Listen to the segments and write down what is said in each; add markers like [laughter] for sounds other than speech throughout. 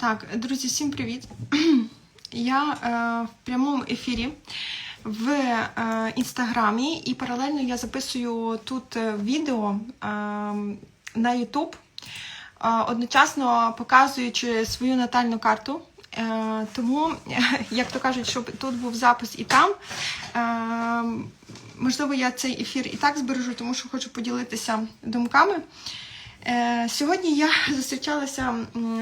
Так, друзі, всім привіт. [clears throat] Я е, в прямому ефірі в е, інстаграмі і паралельно я записую тут е, відео е, на YouTube, е, одночасно показуючи свою натальну карту. Е, тому, [laughs] як то кажуть, щоб тут був запис і там. Е, можливо, я цей ефір і так збережу, тому що хочу поділитися думками. Е, Сьогодні я зустрічалася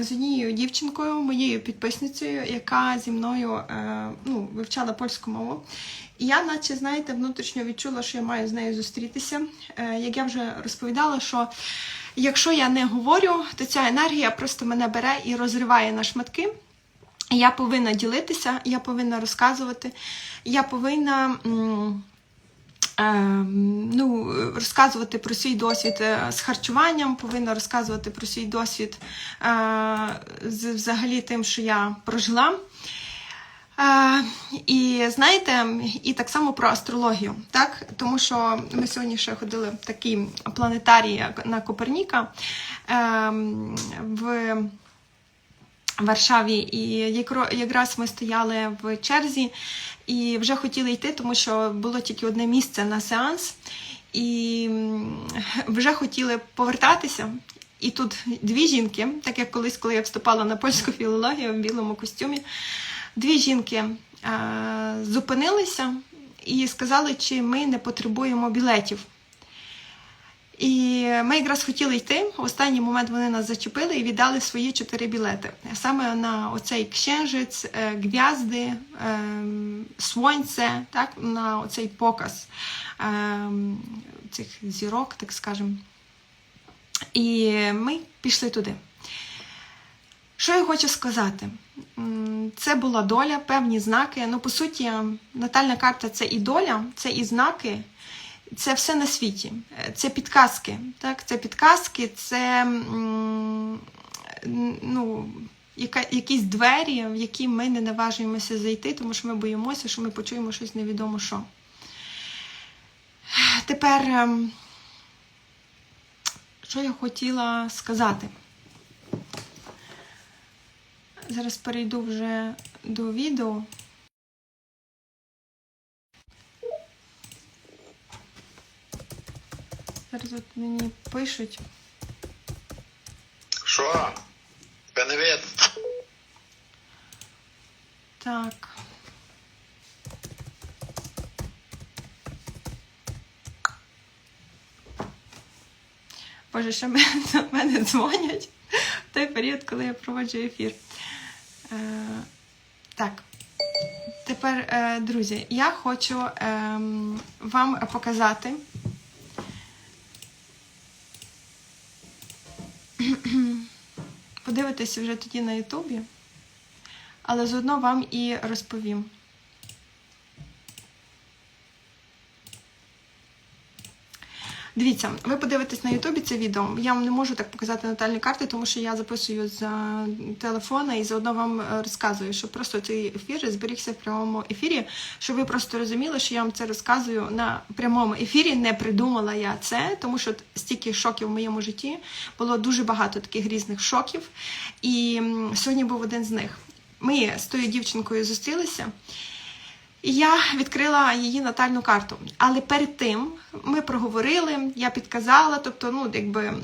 з однією дівчинкою, моєю підписницею, яка зі мною е, ну, вивчала польську мову. І я, наче, знаєте, внутрішньо відчула, що я маю з нею зустрітися. Е, Як я вже розповідала, що якщо я не говорю, то ця енергія просто мене бере і розриває на шматки. Я повинна ділитися, я повинна розказувати, я повинна. Ем, ну, розказувати про свій досвід е, з харчуванням, повинна розказувати про свій досвід е, з взагалі тим, що я прожила. Е, і знаєте, і так само про астрологію, так? Тому що ми сьогодні ще ходили в такий планетарій на Коперніка ем, в Варшаві, і якраз ми стояли в черзі і вже хотіли йти, тому що було тільки одне місце на сеанс, і вже хотіли повертатися. І тут дві жінки, так як колись, коли я вступала на польську філологію в білому костюмі, дві жінки е, зупинилися і сказали, чи ми не потребуємо білетів. І ми якраз хотіли йти. В останній момент вони нас зачепили і віддали свої чотири білети. Саме на оцей кщенжець, е, гвязди, ем, сонце, так, на оцей показ ем, цих зірок, так скажемо. І ми пішли туди. Що я хочу сказати? Це була доля, певні знаки. Ну, по суті, натальна карта це і доля, це і знаки, це все на світі. Е, Це підказки. Так? Це підказки, це ну, яка, якісь двері, в які ми не наважуємося зайти, тому що ми боїмося, що ми почуємо щось невідомо що. Тепер, ем, що я хотіла сказати? Зараз перейду вже до відео. Зараз от мені пишуть. Що? Привіт. Так. Боже, що мене, до мене дзвонять в той період, коли я проводжу ефір. Е, так. Тепер, е, друзі, я хочу ем, вам показати. [clears throat] Подивитися вже тоді на Ютубі, але заодно вам і розповім. Дивіться, ви подивитесь на Ютубі це відео. Я вам не можу так показати натальні карти, тому що я записую з е, телефона і заодно вам е, розказую, щоб просто цей ефір зберігся в прямому ефірі, щоб ви просто розуміли, що я вам це розказую на прямому ефірі. Не придумала я це, тому що стільки шоків в моєму житті було дуже багато таких різних шоків. І сьогодні був один з них. Ми з тою дівчинкою зустрілися. Я відкрила її натальну карту. Але перед тим ми проговорили, я підказала, тобто, ну, якби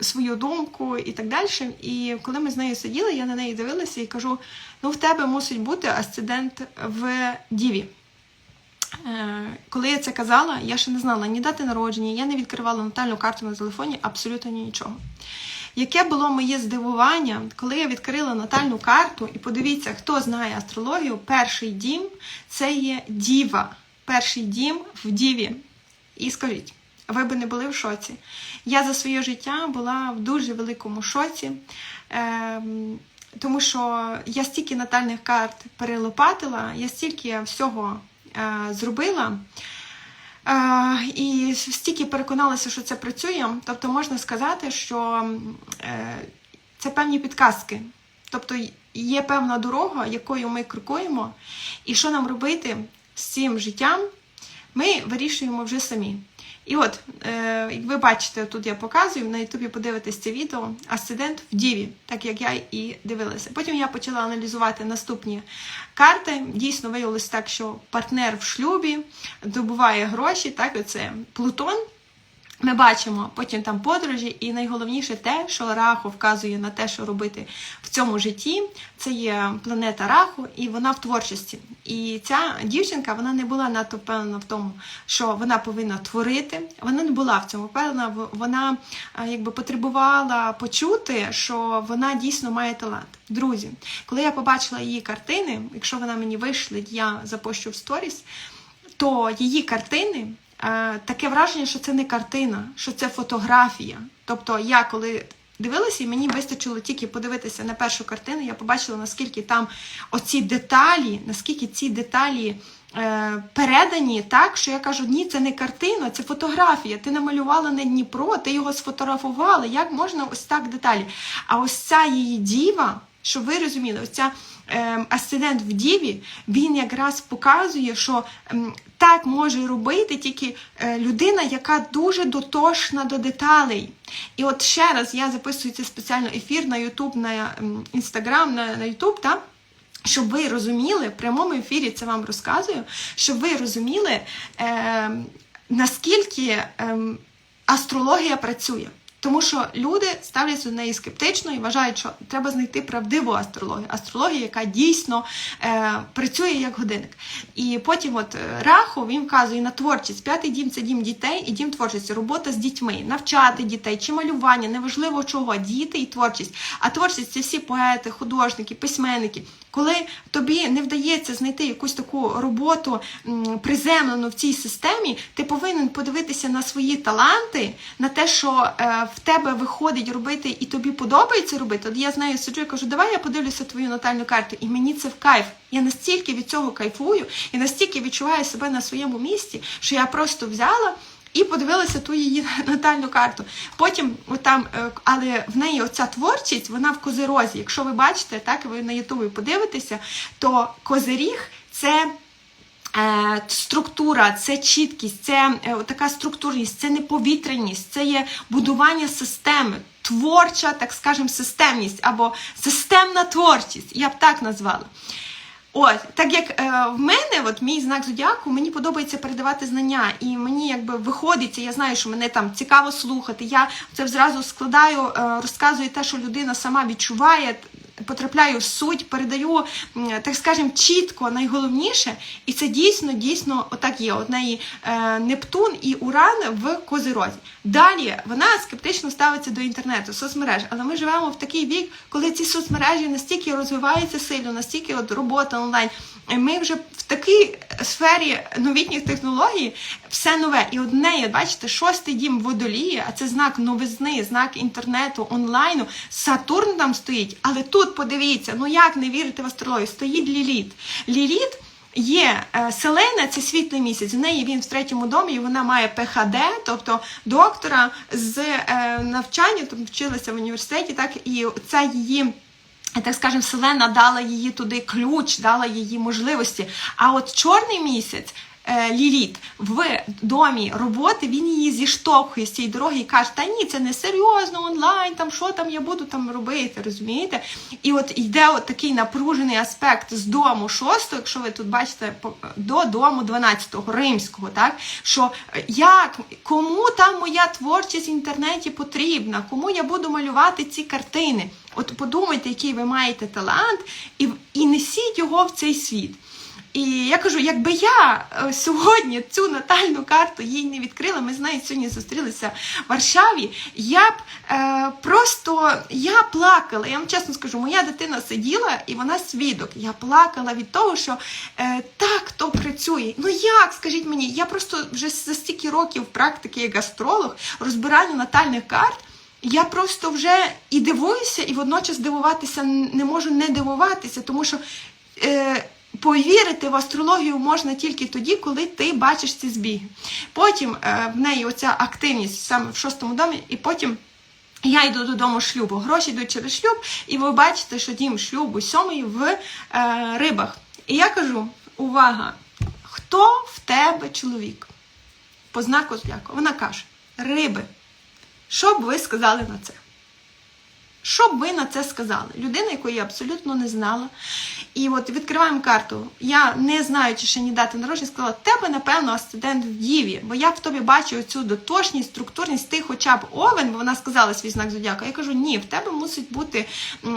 свою думку і так далі. І коли ми з нею сиділи, я на неї дивилася і кажу: ну, в тебе мусить бути асцендент в Діві. Е, Коли я це казала, я ще не знала ні дати народження, я не відкривала натальну карту на телефоні, абсолютно нічого. Яке було моє здивування, коли я відкрила натальну карту, і подивіться, хто знає астрологію, перший дім це є діва. Перший дім в діві. І скажіть, ви би не були в шоці. Я за своє життя була в дуже великому шоці, ем, тому що я стільки натальних карт перелопатила, я стільки всього е, зробила. І стільки переконалася, що це працює. Тобто можна сказати, що е, це певні підказки. Тобто є певна дорога, якою ми крокуємо, і що нам робити з цим життям, ми вирішуємо вже самі. І от, е, як ви бачите, тут я показую, на Ютубі подивитесь це відео Асцендент в Діві, так як я і дивилася. Потім я почала аналізувати наступні карти. Дійсно виявилось так, що партнер в шлюбі добуває гроші, так, оце Плутон. Ми бачимо потім там подорожі, і найголовніше те, що Раху вказує на те, що робити в цьому житті. Це є планета Раху, і вона в творчості. І ця дівчинка вона не була надто впевнена в тому, що вона повинна творити. Вона не була в цьому впевнена. Вона е, якби потребувала почути, що вона дійсно має талант. Друзі, коли я побачила її картини, якщо вона мені вишлить, я запущу в сторіс, то її картини таке враження, що це не картина, що це фотографія. Тобто я коли дивилася, і мені вистачило тільки подивитися на першу картину, я побачила, наскільки там оці деталі, наскільки ці деталі. е, Передані так, що я кажу, ні, це не картина, це фотографія. Ти намалювала не Дніпро, ти його сфотографувала. Як можна ось так деталі? А ось ця її діва, щоб ви розуміли, ось ця асцендент в Діві, він якраз показує, що ем, так може робити тільки е, людина, яка дуже дотошна до деталей. І от ще раз я записую цей спеціально ефір на YouTube, на ем, Instagram, на, на YouTube, так? Щоб ви розуміли, в прямому ефірі це вам розказую, щоб ви розуміли, е, наскільки е, астрологія працює. Тому що люди ставляться до неї скептично і вважають, що треба знайти правдиву астрологію. Астрологію, яка дійсно е, працює як годинник. І потім, от е, Раху він вказує на творчість. П'ятий дім це дім дітей і дім творчості, робота з дітьми, навчати дітей чи малювання, неважливо чого, діти і творчість. А творчість це всі поети, художники, письменники. Коли тобі не вдається знайти якусь таку роботу приземлену в цій системі, ти повинен подивитися на свої таланти, на те, що е, в тебе виходить робити і тобі подобається робити. От я з нею сиджу і кажу, давай я подивлюся твою натальну карту, і мені це в кайф. Я настільки від цього кайфую і настільки відчуваю себе на своєму місці, що я просто взяла. І подивилася ту її [laughs] натальну карту. Потім, там, е, але в неї оця творчість, вона в козирозі. Якщо ви бачите, так ви на Ютубі подивитеся, то козиріг це. е, Структура, це чіткість, це е, така структурність, це неповітряність, це є будування системи, творча, так скажемо, системність або системна творчість, я б так назвала. От, так як е, в мене, от мій знак зодіаку, мені подобається передавати знання, і мені якби виходиться, я знаю, що мене там цікаво слухати. Я це зразу складаю, е, розказую те, що людина сама відчуває. Потрапляю в суть, передаю, так скажемо, чітко найголовніше, і це дійсно, дійсно отак є. От неї е, Нептун і Уран в Козирозі. Далі вона скептично ставиться до інтернету, соцмереж, але ми живемо в такий вік, коли ці соцмережі настільки розвиваються сильно, настільки от робота онлайн. Ми вже в такій сфері новітніх технологій все нове. І одне, бачите, шостий дім водолії, а це знак новизни, знак інтернету, онлайну. Сатурн там стоїть. Але тут подивіться, ну як не вірити в астрологію, стоїть Ліліт. Ліліт Є е, Селена, це світлий місяць. В неї він в третьому домі, і вона має ПХД, тобто доктора з е, навчання, тобто вчилася в університеті, так і це її. Так скажемо, Вселена дала її туди ключ, дала її можливості. А от чорний місяць. Е, Ліліт в домі роботи він її зіштовхує з цієї дороги і каже: Та ні, це не серйозно онлайн, там що там я буду там робити, розумієте? І от йде от такий напружений аспект з дому 6, якщо ви тут бачите, до дому 12-го, римського, так? Що е, як, кому там моя творчість в інтернеті потрібна, кому я буду малювати ці картини? От подумайте, який ви маєте талант, і, і несіть його в цей світ. І я кажу, якби я е, сьогодні цю натальну карту їй не відкрила, ми з нею сьогодні зустрілися в Варшаві. Я б е, просто я плакала. Я вам чесно скажу, моя дитина сиділа і вона свідок. Я плакала від того, що е, так то працює. Ну як, скажіть мені, я просто вже за стільки років практики як астролог, розбирання натальних карт. Я просто вже і дивуюся, і водночас дивуватися не можу не дивуватися, тому що е, повірити в астрологію можна тільки тоді, коли ти бачиш ці збіги. Потім е, в неї оця активність саме в шостому домі, і потім. Я йду додому шлюбу. Гроші йдуть через шлюб, і ви бачите, що дім шлюбу сьомий в е, рибах. І я кажу: увага! Хто в тебе чоловік? по знаку зодіаку. Вона каже: Риби, що б ви сказали на це? Що б ви на це сказали? Людина, яку я абсолютно не знала. І от відкриваємо карту. Я не знаючи ще ні дати народження, сказала, тебе, напевно, асцендент в Діві, бо я в тобі бачу цю дотошність, структурність, ти хоча б овен, бо вона сказала свій знак зодіака. Я кажу, ні, в тебе мусить бути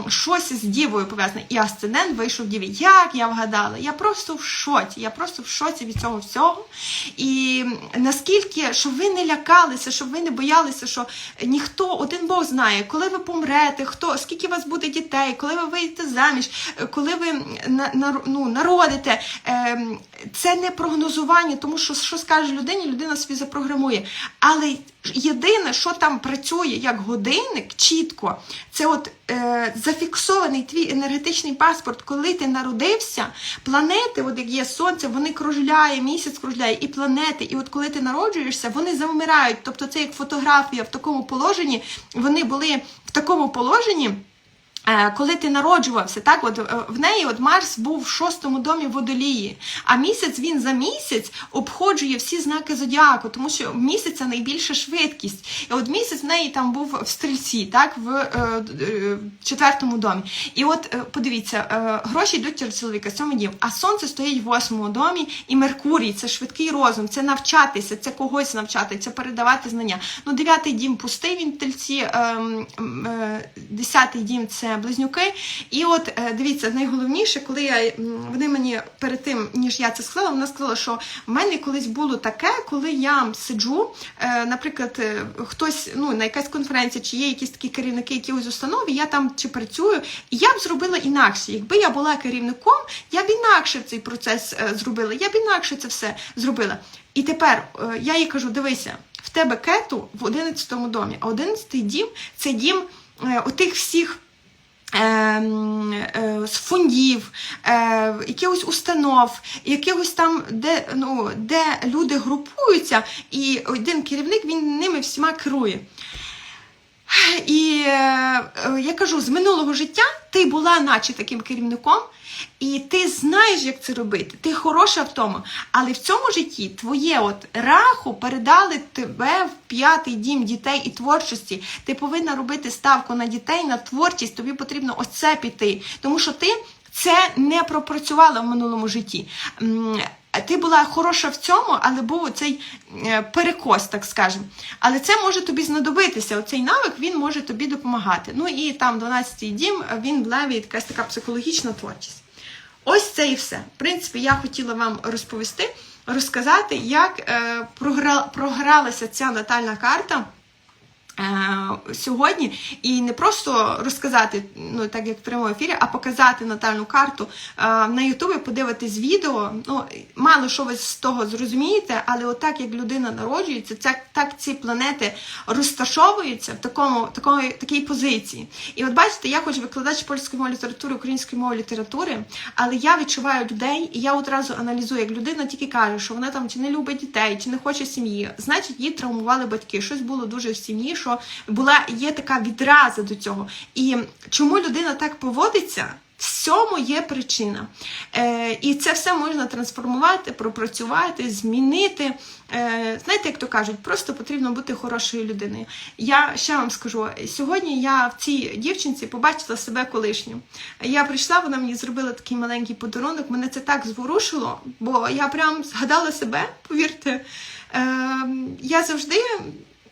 щось з Дівою пов'язане. І асцендент вийшов в Діві. Як я вгадала? Я просто в шоці. Я просто в шоці від цього всього. І наскільки, щоб ви не лякалися, щоб ви не боялися, що ніхто, один Бог знає, коли ви помрете, хто, скільки у вас буде дітей, коли ви вийдете заміж, е, коли ви на, на, ну, народите. Ем, Це не прогнозування, тому що що скаже людині, людина собі запрограмує. Але єдине, що там працює як годинник, чітко, це от е, зафіксований твій енергетичний паспорт, коли ти народився, планети, от як є сонце, вони кружляє, місяць кружляє, і планети. І от коли ти народжуєшся, вони завмирають. Тобто це як фотографія в такому положенні, вони були такому положенні. Е, Коли ти народжувався, так от е, в неї от Марс був в шостому домі водолії, а місяць він за місяць обходжує всі знаки зодіаку, тому що місяця найбільша швидкість. І от місяць в неї там був в стрільці, так в е, е, четвертому домі. І от подивіться, гроші йдуть через чоловіка, сьомий дім, а сонце стоїть в восьмому домі, і Меркурій це швидкий розум, це навчатися, це когось навчати, це передавати знання. Ну, дев'ятий дім пустий він в тельці, ем, десятий дім це близнюки. І от е, дивіться, найголовніше, коли я вони мені перед тим, ніж я це сказала, вона сказала, що в мене колись було таке, коли я сиджу, е, наприклад, е, хтось ну на якась конференція, чи є якісь такі керівники якихось установ, я там чи працюю, і я б зробила інакше. Якби я була керівником, я б інакше цей процес зробила, я б інакше це все зробила. І тепер я їй кажу: дивися, в тебе кету в 11 домі, а 11 дім це дім отих всіх. Ем, е, З фондів, е, якихось установ, якихось там, де, ну, де люди групуються, і один керівник він ними всіма керує. І е, е, я кажу, з минулого життя ти була наче таким керівником, і ти знаєш, як це робити. Ти хороша в тому. Але в цьому житті твоє от раху передали тебе в п'ятий дім дітей і творчості. Ти повинна робити ставку на дітей, на творчість. Тобі потрібно оце піти. Тому що ти це не пропрацювала в минулому житті. Ти була хороша в цьому, але був цей перекос, так скажемо. Але це може тобі знадобитися. Оцей навик він може тобі допомагати. Ну і там 12-й дім, він в леві якась така психологічна творчість. Ось це і все. В принципі, я хотіла вам розповісти, розказати, як е, програлася ця натальна карта. Е, Сьогодні і не просто розказати, ну так як в прямому ефірі, а показати натальну карту е, на Ютубі, подивитись відео. Ну мало що ви з того зрозумієте, але отак як людина народжується, так, так ці планети розташовуються в такому такої такій позиції. І от бачите, я хоч викладач польської мови літератури, української мови літератури, але я відчуваю людей, і я одразу аналізую, як людина тільки каже, що вона там чи не любить дітей, чи не хоче сім'ї, значить її травмували батьки. Щось було дуже в сім'ї, що була є така відраза до цього. І чому людина так поводиться? В цьому є причина. Е, і це все можна трансформувати, пропрацювати, змінити. Е, знаєте, як то кажуть, просто потрібно бути хорошою людиною. Я ще вам скажу: сьогодні я в цій дівчинці побачила себе колишню. Я прийшла, вона мені зробила такий маленький подарунок. Мене це так зворушило, бо я прям згадала себе, повірте. Е, я завжди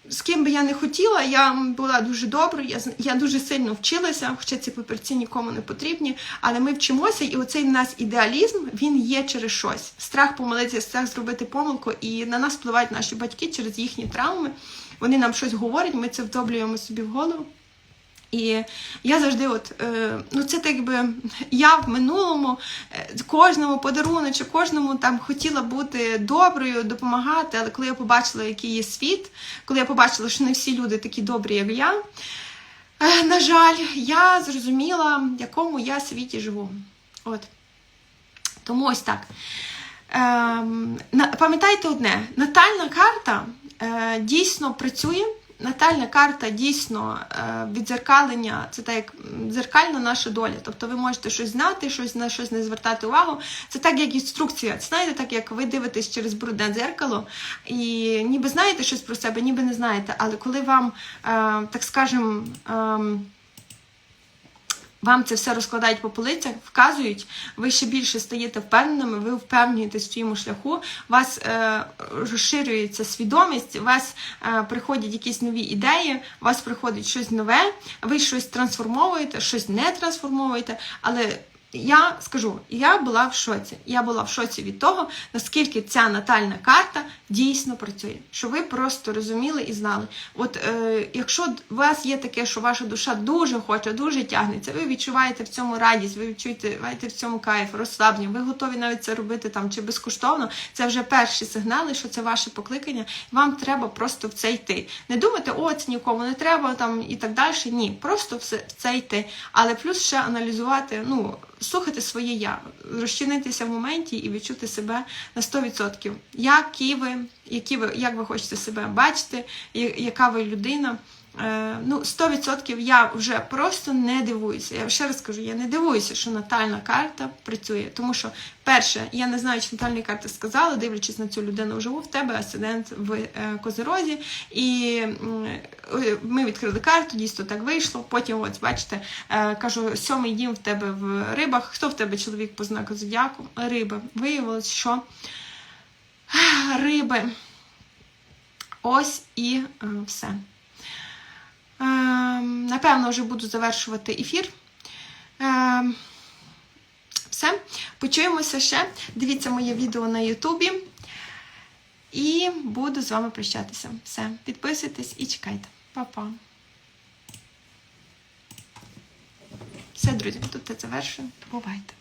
з ким би я не хотіла, я була дуже доброю, я, я дуже сильно вчилася, хоча ці папірці нікому не потрібні, але ми вчимося, і оцей в нас ідеалізм він є через щось. Страх помилитися, страх зробити помилку, і на нас впливають наші батьки через їхні травми. Вони нам щось говорять, ми це вдоблюємо собі в голову. І я завжди, от, е, ну це так би я в минулому е, кожному подаруночку, кожному там хотіла бути доброю, допомагати. Але коли я побачила, який є світ, коли я побачила, що не всі люди такі добрі, як я, е, на жаль, я зрозуміла, в якому я світі живу. От. Тому ось так. Ем, пам'ятайте одне: натальна карта дійсно працює. Натальна карта дійсно е, відзеркалення, це так як дзеркальна наша доля. Тобто ви можете щось знати, щось на щось не звертати увагу. Це так, як інструкція. Це знаєте, так як ви дивитесь через брудне дзеркало і ніби знаєте щось про себе, ніби не знаєте. Але коли вам, е, так скажем, ем, вам це все розкладають по полицях, вказують, ви ще більше стаєте впевненими, ви впевнюєтесь в своєму шляху, у вас е, розширюється свідомість, у вас е, приходять якісь нові ідеї, у вас приходить щось нове, ви щось трансформовуєте, щось не трансформовуєте, але. Я скажу, я була в шоці. Я була в шоці від того, наскільки ця натальна карта дійсно працює. Що ви просто розуміли і знали. От е, якщо у вас є таке, що ваша душа дуже хоче, дуже тягнеться, ви відчуваєте в цьому радість, ви відчуваєте в цьому кайф, розслаблення, ви готові навіть це робити там чи безкоштовно. Це вже перші сигнали, що це ваше покликання. Вам треба просто в це йти. Не думати, о, це нікому не треба там і так далі. Ні, просто в це йти. Але плюс ще аналізувати, ну слухати своє я, розчинитися в моменті і відчути себе на 100%. Які ви, які ви, як ви хочете себе бачити, яка ви людина. Е, ну, 100% я вже просто не дивуюся. Я ще раз кажу, я не дивуюся, що натальна карта працює. Тому що, перше, я не знаю, чи натальні карти сказали, дивлячись на цю людину вживу, в тебе асцендент в е, козерозі. І е, ми відкрили карту, дійсно так вийшло. Потім, от бачите, кажу, сьомий дім в тебе в рибах. Хто в тебе чоловік по знаку зодіаку? Риби. Виявилось, що риби. Ось і все. Ем, Напевно, вже буду завершувати ефір. Ем, Все. Почуємося ще. Дивіться моє відео на Ютубі. І буду з вами прощатися. Все. Підписуйтесь і чекайте. Па-па. Все, друзі, тут я завершую. Бувайте.